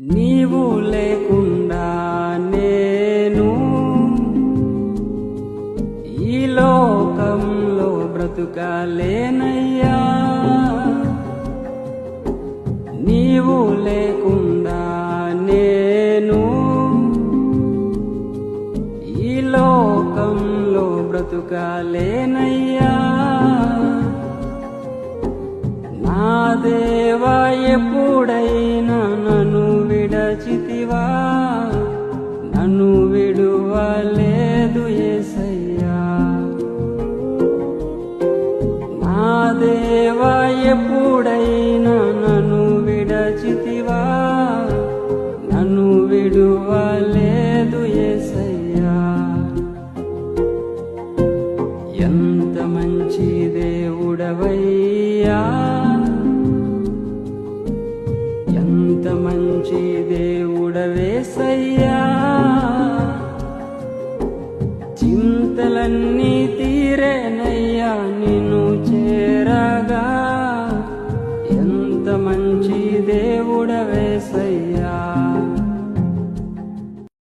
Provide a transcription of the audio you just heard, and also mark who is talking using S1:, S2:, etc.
S1: నీవు లేకుండా నేను ఈ లోకంలో బ్రతుకలేనయ్యా. నీవు లేకుండా నేను ఈ లోకంలో బ్రతుకలేనయ్యా. నా దేవా ఎప్పుడైనా నన్ను విడువలేదు ఏసయ్యా. నా దేవ ఎప్పుడైనా నన్ను విడచితివా? నన్ను విడువలేదు ఏసయ్యా. ఎంత మంచి దేవుడవయ్యా. ఎంత మంచి దేవుడవేసయ్యా. కోరికలన్నీ తీరేనయ్యా నిన్ను